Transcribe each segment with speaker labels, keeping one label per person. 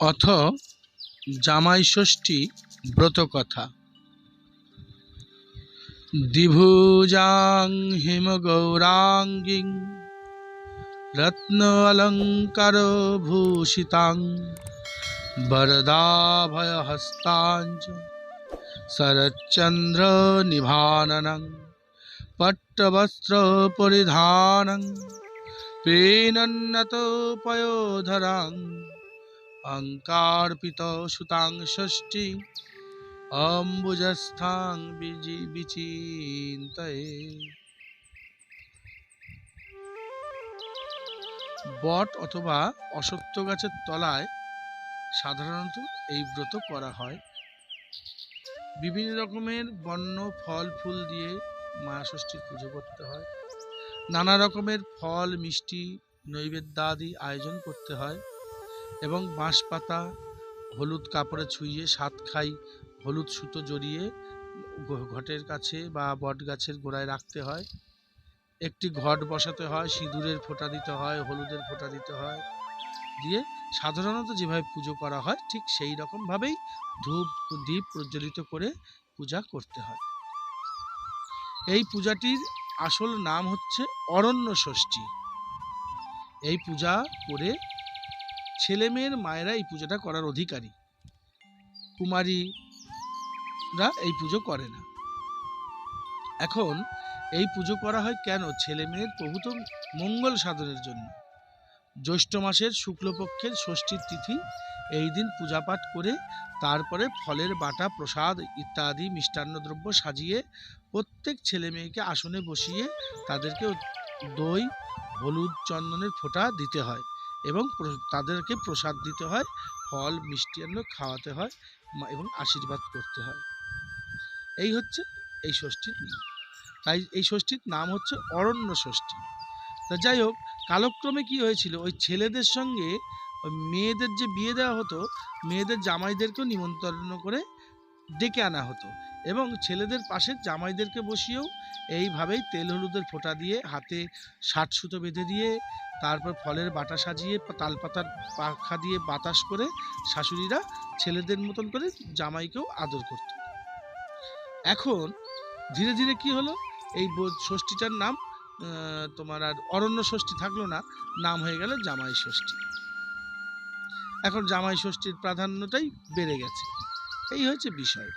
Speaker 1: অথ জামাই ষষ্ঠী ব্রতকথা। দ্বিভুজাং হিমগৌরাঙ্গিং রত্ন অলঙ্কার ভূষিতাং বরদাভয়হস্তাঞ্চ শরচ্চন্দ্র নিভাননং পট্টবস্ত্র পরিধানং পেনন্নত পয়োধরাং অঙ্কার্পিত সুতাং ষষ্ঠী অম্বুজস্থাং বিজি বিচিন্তয়ে। বট অথবা অসত্য গাছের তলায় সাধারণত এই ব্রত করা হয়। বিভিন্ন রকমের বন্য, ফল, ফুল দিয়ে মা ষষ্ঠীর পুজো করতে হয়। নানা রকমের ফল, মিষ্টি, নৈবেদ্যাদি আয়োজন করতে হয়। এবং বাঁশ পাতা হলুদ কাপড়ে ছুঁয়ে সাত খাই হলুদ সুতো জড়িয়ে ঘটের কাছে বা বট গাছের গোড়ায় রাখতে হয়। একটি ঘট বসাতে হয়, সিঁদুরের ফোঁটা দিতে হয়, হলুদের ফোঁটা দিতে হয়। দিয়ে সাধারণত যেভাবে পুজো করা হয়, ঠিক সেই রকমভাবেই ধূপ দ্বীপ প্রজ্বলিত করে পূজা করতে হয়। এই পূজাটির আসল নাম হচ্ছে অরণ্য ষষ্ঠী। এই পূজা করে ছেলে মেয়ের এই পূজাটা করার অধিকারী। কুমারীরা এই পুজো করে না। এখন এই পুজো করা হয় কেন? ছেলে মেয়ের প্রভূত মঙ্গল সাধনের জন্য। জ্যৈষ্ঠ মাসের শুক্লপক্ষের ষষ্ঠীর তিথি এই দিন পূজা পাঠ করে তারপরে ফলের বাটা, প্রসাদ ইত্যাদি মিষ্টান্ন দ্রব্য সাজিয়ে প্রত্যেক ছেলে মেয়েকে আসনে বসিয়ে তাদেরকে দই, হলুদ চন্দনের ফোঁটা দিতে হয়। এবং তাদেরকে প্রসাদ দিতে হয়, ফল মিষ্টান্ন খাওয়াতে হয় এবং আশীর্বাদ করতে হয়। এই হচ্ছে এই ষষ্ঠীর নিয়ম। তাই এই ষষ্ঠীর নাম হচ্ছে অরণ্য ষষ্ঠী। তা যাই হোক, কালক্রমে কি হয়েছিল? ওই ছেলেদের সঙ্গে মেয়েদের যে বিয়ে দেওয়া হতো, মেয়েদের জামাইদেরকেও নিমন্ত্রণ করে ডেকে আনা হতো। এবং ছেলেদের পাশে জামাইদেরকে বসিয়েও এইভাবেই তেল হলুদের ফোঁটা দিয়ে হাতে ষাট সুতো বেঁধে দিয়ে তারপর ফলের বাটা সাজিয়ে তালপাতার পাখা দিয়ে বাতাস করে শাশুড়িরা ছেলেদের মতন করে জামাইকেও আদর করত। এখন ধীরে ধীরে কি হলো? এই ষষ্ঠীটার নাম তোমার আর অরণ্য ষষ্ঠী থাকল না, নাম হয়ে গেল জামাই ষষ্ঠী। এখন জামাই ষষ্ঠীর প্রাধান্যটাই বেড়ে গেছে। এই হচ্ছে বিষয়।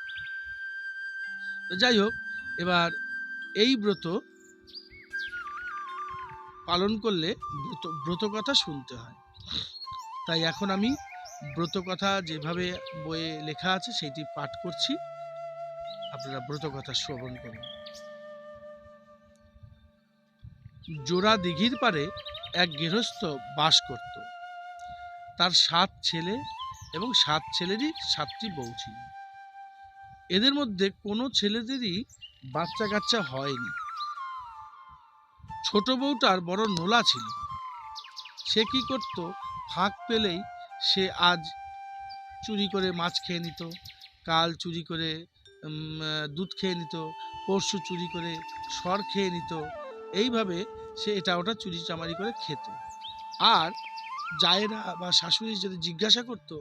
Speaker 1: তো যাই হোক, এবার এই ব্রত পালন করলে ব্রত ব্রত কথা শুনতে হয়। তাই এখন আমি ব্রত কথা যেভাবে বইয়ে লেখা আছে সেইটি পাঠ করছি। আপনারা ব্রত কথা শ্রবণ করুন। জোড়া দিঘির পারে এক গৃহস্থ বাস করত। তার সাত ছেলে এবং সাত ছেলেরই সাতটি বউ ছিল। এদের মধ্যে কোনো ছেলেদেরই বাচ্চা কাচ্চা হয়নি। ছোট বউটার বড় নোলা ছিল। সে কি করত? ফাঁক পেলেই সে আজ চুরি করে মাছ খেয়ে নিত, কাল চুরি করে দুধ খেয়ে নিত, পরশু চুরি করে সর খেয়ে নিত। এইভাবে সে এটা ওটা চুরি চামারি করে খেত। আর জায়েরা বা শাশুড়ি যদি জিজ্ঞাসা করত,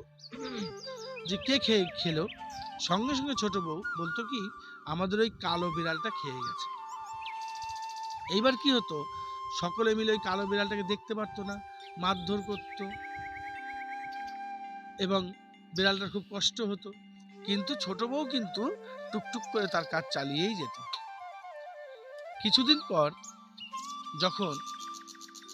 Speaker 1: যে কে খেয়ে খেলো? সঙ্গে সঙ্গে ছোট বউ বলতো কি, আমাদের ওই কালো বিড়ালটা খেয়ে গেছে। এইবার কি হতো? সকলে মিলে ওই কালো বিড়ালটাকে দেখতে পারতো না, মারধর করত এবং বিড়ালটার খুব কষ্ট হতো। কিন্তু ছোট বউ কিন্তু টুকটুক করে তার কাজ চালিয়েই যেত। কিছুদিন পর যখন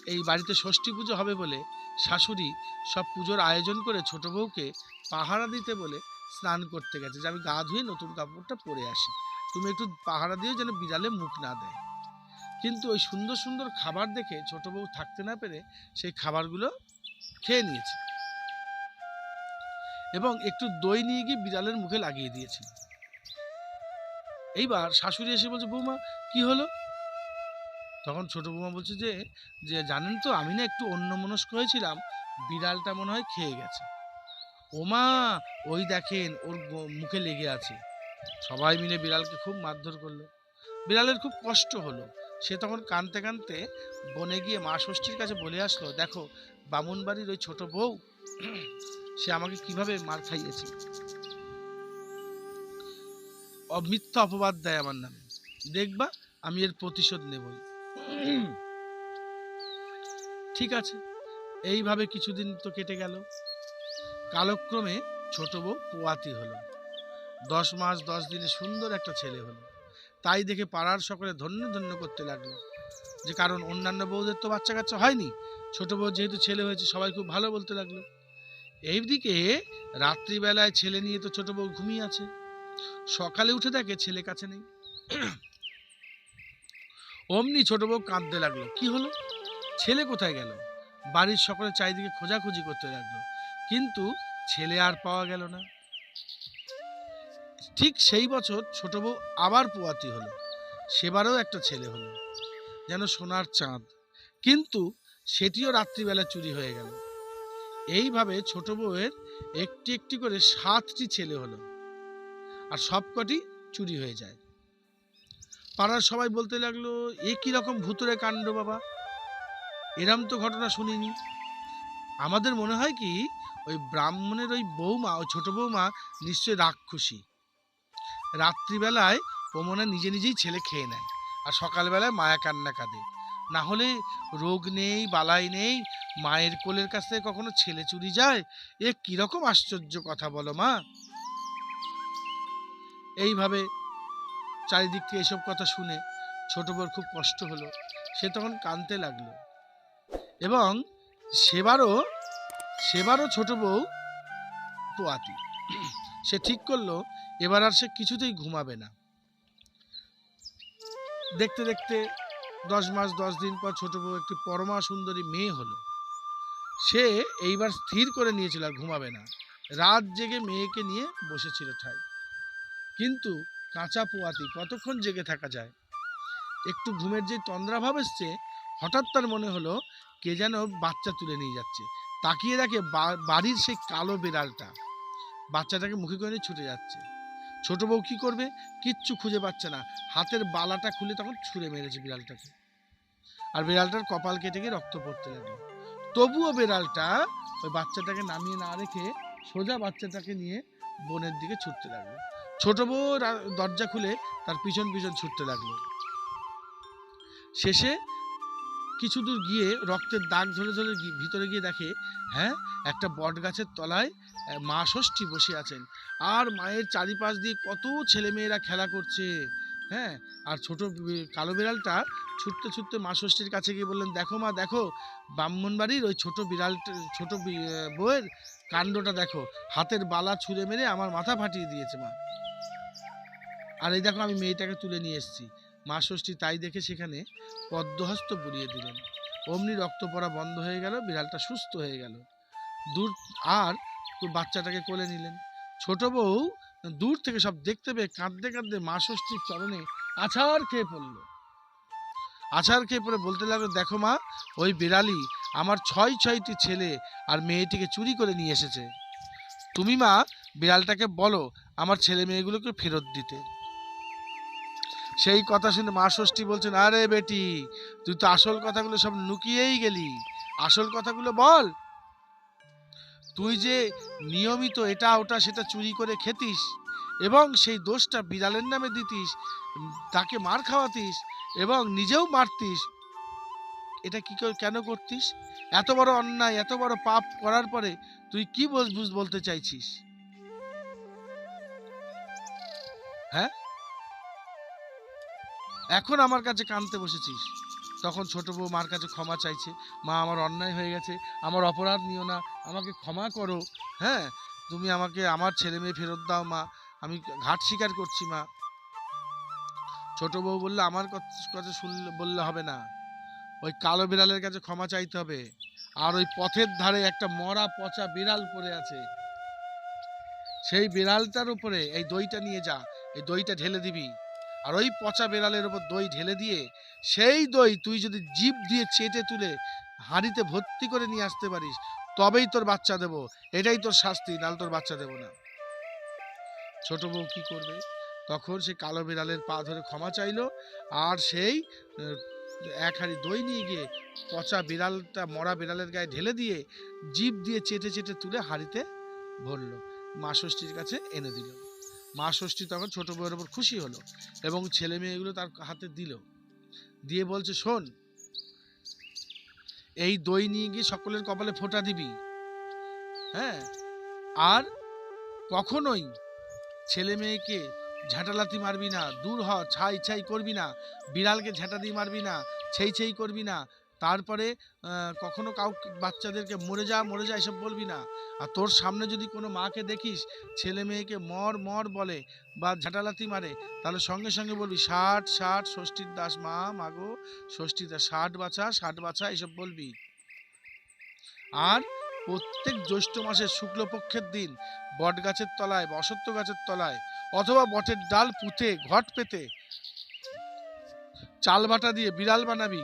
Speaker 1: এই বাড়িতে ষষ্ঠী পুজো হবে বলে শাশুড়ি সব পুজোর আয়োজন করে ছোট বউকে পাহারা দিতে বলে স্নান করতে গেছে, যে আমি গা ধুয়ে নতুন কাপড়টা পরে আসি। তুমি একটু পাহারা দিও যেন বিড়ালে মুখ না দেয়। কিন্তু ওই সুন্দর সুন্দর খাবার দেখে ছোট বউ থাকতে না পেরে সেই খাবারগুলো খেয়ে নিয়েছে। এবং একটু দই নিয়ে গিয়ে বিড়ালের মুখে লাগিয়ে দিয়েছে। এইবার শাশুড়ি এসে বলছে, বৌমা, কি হলো? তখন ছোট বৌমা বলছে যে যে জানেন তো আমি না একটু অন্যমনস্ক হয়েছিলাম, বিড়ালটা মনে হয় খেয়ে গেছে। ওমা, ওই দেখেন, ওর মুখে লেগে আছে। সবাই মিলে বিড়ালকে খুব মারধর করল। বিড়ালের খুব কষ্ট হলো। সে তখন কানতে কানতে বনে গিয়ে মা ষষ্ঠীর কাছে বলে আসলো, দেখো বামুন বাড়ির ওই ছোট বউ, সে আমাকে কীভাবে মার খাইয়েছে? মিথ্যা অপবাদ দেয় আমার নামে। দেখবা, আমি এর প্রতিশোধ নেবই। ঠিক আছে। এইভাবে কিছুদিন তো কেটে গেল। কালক্রমে ছোট বউ পোয়াতি হলো। দশ মাস দশ দিনে সুন্দর একটা ছেলে হলো। তাই দেখে পাড়ার সকলে ধন্য ধন্য করতে লাগল। যে কারণ অন্যান্য বউদের তো বাচ্চা কাচ্চা হয়নি। ছোট বউ যেহেতু ছেলে হয়েছে, সবাই খুব ভালো বলতে লাগল। এইদিকে রাত্রিবেলায় ছেলে নিয়ে তো ছোট বউ ঘুমিয়ে আছে। সকালে উঠে দেখে ছেলে কাছে নেই। অমনি ছোট বউ কাঁদতে লাগল। কি হলো? ছেলে কোথায় গেল? বাড়ির সকলে চারিদিকে খোঁজাখুঁজি করতে লাগল। কিন্তু ছেলে আর পাওয়া গেল না। ঠিক সেই বছর ছোট বউ আবার পোয়াতি হলো। সেবারও একটা ছেলে হলো। যেন সোনার চাঁদ। কিন্তু সেটিও রাত্রিবেলা চুরি হয়ে গেল। এইভাবে ছোট বউয়ের একটি একটি করে সাতটি ছেলে হলো। আর সবকটি চুরি হয়ে যায়। পাড়ার সবাই বলতে লাগল, এ কি রকম ভুতুরে কাণ্ড বাবা? এরম তো ঘটনা শুনিনি। আমাদের মনে হয় কি, ওই ব্রাহ্মণের ওই বৌমা, ওই ছোট বৌমা নিশ্চয় রাক্ষসী। রাত্রিবেলায় ও মনে নিজে নিজেই ছেলে খেয়ে নেয় আর সকালবেলায় মায়া কান্না কাঁদে। না হলে রোগ নেই, বালাই নেই, মায়ের কোলের কাছ থেকে কখনো ছেলে চুরি যায়? এ কীরকম আশ্চর্য কথা বলো মা। এইভাবে চারিদিক থেকে এসব কথা শুনে ছোট বউর খুব কষ্ট হলো। সে তখন কাঁদতে লাগল। এবং সেবারও সেবারও ছোট বউ পোয়াতি সে ঠিক করল, এবার আর সে কিছুতেই ঘুমাবে না। দেখতে দেখতে দশ মাস, দশ দিন পর ছোট বউ একটি পরমা সুন্দরী মেয়ে হলো। সে এইবার স্থির করে নিয়েছিল আর ঘুমাবে না। রাত জেগে মেয়েকে নিয়ে বসেছিল ঠাই। কিন্তু কাঁচা পোয়াতি কতক্ষণ জেগে থাকা যায়? একটু ঘুমের যে তন্দ্রাভাব এসছে, হঠাৎ তার মনে হলো কে যেন বাচ্চা তুলে নিয়ে যাচ্ছে। তাকিয়ে দেখে বাড়ির সেই কালো বিড়ালটা। বাচ্চাটাকে মুখে করে নিয়ে ছুটে যাচ্ছে। ছোট বউ কি করবে? কিচ্ছু খুঁজে পাচ্ছে না। হাতের বালাটা খুলে তখন ছুঁড়ে মেরেছে বিড়ালটাকে। আর বিড়ালটার কপাল কেটে গিয়ে রক্ত পড়তে লাগল। তবুও বিড়ালটা ওই বাচ্চাটাকে নামিয়ে না রেখে সোজা বাচ্চাটাকে নিয়ে বনের দিকে ছুটতে লাগল। ছোট বউ দরজা খুলে তার পিছন পিছন ছুটতে লাগল। শেষে কিছু দূর গিয়ে রক্তের দাগ ধরে ধরে ভিতরে গিয়ে দেখে হ্যাঁ একটা বট গাছের তলায় মা ষষ্ঠী বসে আছেন। আর মায়ের চারিপাশ দিয়ে কত ছেলেমেয়েরা খেলা করছে হ্যাঁ? আর ছোট কালো বিড়ালটা ছুটতে ছুটতে মা ষষ্ঠীর কাছে গিয়ে বললেন, দেখো মা, দেখো ব্রাহ্মণবাড়ির ওই ছোট বিড়ালটা ছোট বউয়ের কাণ্ডটা দেখো। হাতের বালা ছুঁড়ে মেরে আমার মাথা ফাটিয়ে দিয়েছে মা। আর এই দেখো আমি মেয়েটাকে তুলে নিয়ে এসেছি। মা ষষ্ঠী তাই দেখে সেখানে পদ্মহস্ত বুলিয়ে দিলেন। অমনি রক্ত পড়া বন্ধ হয়ে গেল, বিড়ালটা সুস্থ হয়ে গেল। দূর আর বাচ্চাটাকে কোলে নিলেন। ছোট বউ দূর থেকে সব দেখতে পেয়ে কাঁদতে কাঁদতে মা ষষ্ঠীর চরণে আছাড় খেয়ে পড়ল। আছাড় খেয়ে পড়ে বলতে লাগল, দেখো মা, ওই বিড়ালি আমার ছয় ছয়টি ছেলে আর মেয়েটিকে চুরি করে নিয়ে এসেছে। তুমি মা, বিড়ালটাকে বলো আমার ছেলে মেয়েগুলোকে ফেরত দিতে। সেই কথা শুনে মা ষষ্ঠী বলছেন, আরে বেটি, তুই তো আসল কথাগুলো সব লুকিয়েই গেলি। আসল কথাগুলো বল। তুই যে নিয়মিত এটা ওটা সেটা চুরি করে খেতিস এবং সেই দোষটা বিড়ালের নামে দিতিস, তাকে মার খাওয়াতিস এবং নিজেও মারতিস, এটা কি কেন করতিস? এত বড় অন্যায়, এত বড় পাপ করার পরে তুই কি বুঝ বলতে চাইছিস? হ্যাঁ? এখন আমার কাছে কানতে বসেছিস। তখন ছোট বউ মার কাছে ক্ষমা চাইছে। মা আমার অন্যায় হয়ে গেছে। আমার অপরাধ নিও না। আমাকে ক্ষমা করো। হ্যাঁ? তুমি আমাকে, আমার ছেলে মেয়ে ফেরত দাও, মা। আমি ঘাট স্বীকার করছি, মা। ছোট বউ বললে, আমার কথা শুনলে, বললে হবে না। ওই কালো বিড়ালের কাছে ক্ষমা চাইতে হবে। আর ওই পথের ধারে একটা মরা পচা বিড়াল পড়ে আছে। সেই বিড়ালটার উপরে এই দইটা নিয়ে যা। এই দইটা ঢেলে দিবি। আর ওই পচা বিড়ালের ওপর দই ঢেলে দিয়ে, সেই দই তুই যদি জিভ দিয়ে চেটে তুলে হাঁড়িতে ভর্তি করে নিয়ে আসতে পারিস, তবেই তোর বাচ্চা দেব। এটাই তোর শাস্তি নাল তোর বাচ্চা দেব না। ছোট বউ কি করবে? তখন সে কালো বিড়ালের পা ধরে ক্ষমা চাইলো আর সেই এক হাঁড়ি দই নিয়ে গিয়ে পচা বিড়ালটা, মরা বিড়ালের গায়ে ঢেলে দিয়ে জিভ দিয়ে চেটে চেটে তুলে হাঁড়িতে ভরল। মা ষষ্ঠীর কাছে এনে দিল। মা ষষ্ঠী তখন ছোট বউয়ের ওপর খুশি হলো এবং ছেলে মেয়েগুলো তার হাতে দিল। দিয়ে বলছে, শোন, এই দই নিয়ে গিয়ে সকলের কপালে ফোঁটা দিবি। হ্যাঁ? আর কখনোই ছেলে মেয়েকে ঝাঁটালাতি মারবি না, দূর হ, ছাই ছাই করবি না, বিড়ালকে ঝাঁটা দিয়ে মারবি না, ছেই ছেই করবি না তারপরে কখনো কাউ বাচ্চাদেরকে মরে যা মরে যা এসব বলবি না। আর তোর সামনে যদি কোনো মাকে দেখিস, ছেলে মেয়েকে মর মর বলে বা ঝাঁটালাতি মারে, তাহলে সঙ্গে সঙ্গে বলবি, ষাট ষাট, ষষ্ঠীর দাস মা মাগো ষষ্ঠীর দাস, ষাট বাছা ষাট বাছা, এসব বলবি। আর প্রত্যেক জ্যৈষ্ঠ মাসের শুক্লপক্ষের দিন বট গাছের তলায় বা অসত্য গাছের তলায় অথবা বটের ডাল পুঁতে, ঘট পেতে চাল বাটা দিয়ে বিড়াল বানাবি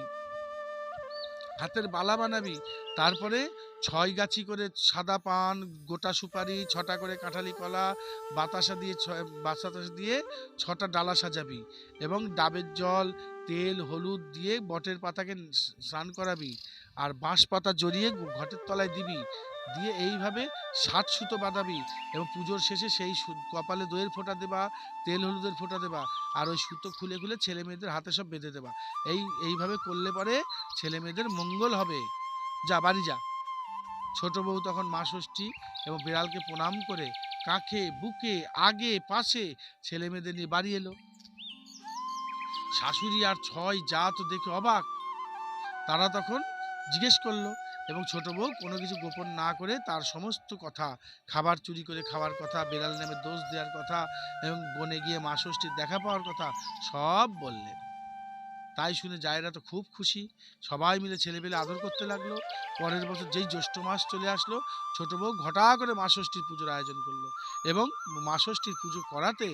Speaker 1: হাতের বালা বানাবি, তারপরে ছয় গাছি করে সাদা পান, গোটা সুপারি, ছটা করে কাঁঠালি কলা, বাতাসা দিয়ে বাতাসা দিয়ে ছটা ডালা সাজাবি এবং ডাবের জল, তেল, হলুদ দিয়ে বটের পাতাকে স্নান করাবি। আর বাঁশ পাতা জড়িয়ে ঘটের তলায় দিবি, দিয়ে এইভাবে ষাট সুতো বাঁধাবি এবং পুজোর শেষে সেই কপালে দইয়ের ফোঁটা দেবা, তেল হলুদের ফোঁটা দেবা আর ওই সুতো খুলে খুলে ছেলে মেয়েদের হাতে সব বেঁধে দেবা। এই, এইভাবে করলে পরে ছেলে মেয়েদের মঙ্গল হবে। যা, বাড়ি যা। ছোট বউ তখন মা ষষ্ঠী এবং বিড়ালকে প্রণাম করে কাঁখে, বুকে, আগে, পাশে ছেলে মেয়েদের নিয়ে বাড়ি এলো। শাশুড়ি আর ছয় যা তো দেখে অবাক। তারা তখন জিজ্ঞেস করল এবং ছোট বউ কোনো কিছু গোপন না করে তার সমস্ত কথা, খাবার চুরি করে খাওয়ার কথা, বিড়াল নামে দোষ দেওয়ার কথা এবং বনে গিয়ে মা ষষ্ঠীর দেখা পাওয়ার কথা সব বললেন তাই শুনে জায়রা তো খুব খুশি। সবাই মিলে ছেলেপেলে আদর করতে লাগল। পরের বছর যেই জ্যৈষ্ঠ মাস চলে আসলো, ছোট বউ ঘটা করে মা ষষ্ঠীর পুজোর আয়োজন করল এবং মা ষষ্ঠীর পুজো করাতে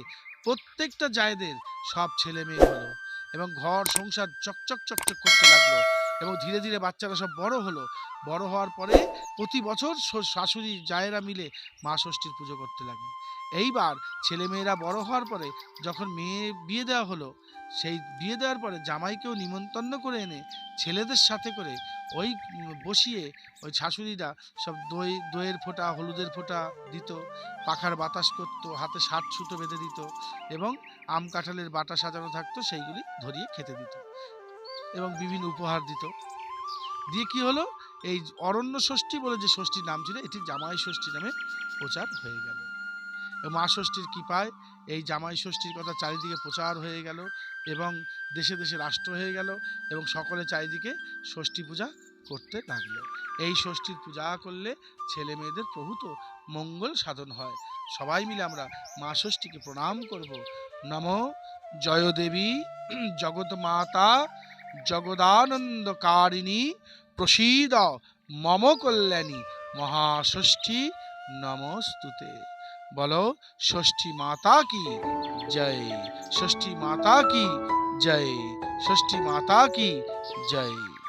Speaker 1: প্রত্যেকটা জায়দের সব ছেলে মেয়ে হলো এবং ঘর, সংসার চকচক চকচক করতে লাগল। এবং ধীরে ধীরে বাচ্চারা সব বড় হলো। বড় হওয়ার পরে প্রতি বছর শাশুড়ি জায়েরা মিলে মা ষষ্ঠীর পুজো করতে লাগল এইবার ছেলে মেয়েরা বড় হওয়ার পরে যখন মেয়ে বিয়ে দেওয়া হলো, সেই বিয়ে দেওয়ার পরে জামাইকেও নিমন্ত্রণ করে এনে ছেলেদের সাথে করে ওই বসিয়ে ওই শাশুড়িরা সব দই, দইয়ের ফোঁটা, হলুদের ফোঁটা দিত, পাখার বাতাস করতো, হাতে ষাট সুতো বেঁধে দিত এবং আম কাঁঠালের বাটা সাজানো থাকতো, সেইগুলি ধরিয়ে খেতে দিত। এবং বিভিন্ন উপহার দিত। দিয়ে কি হলো? এই অরণ্য ষষ্ঠী বলে যে ষষ্ঠীর নাম ছিল, এটি জামাই ষষ্ঠী নামে প্রচার হয়ে গেল। মা ষষ্ঠীর কৃপায় এই জামাই ষষ্ঠীর কথা চারিদিকে প্রচার হয়ে গেল এবং দেশে দেশে রাষ্ট্র হয়ে গেল এবং সকলে চারিদিকে ষষ্ঠী পূজা করতে লাগল। এই ষষ্ঠীর পূজা করলে ছেলে মেয়েদের প্রভূত মঙ্গল সাধন হয়। সবাই মিলে আমরা মা ষষ্ঠীকে প্রণাম করব। নম জয় দেবী জগৎ মাতা জগদানন্দকারিণী প্রসীদ মম কল্যাণী মহাষষ্ঠী নমস্তুতে। বলো, ষষ্ঠী মাতা কি? জয়। ষষ্ঠী মাতা কি? জয়। ষষ্ঠী মাতা কি? জয়।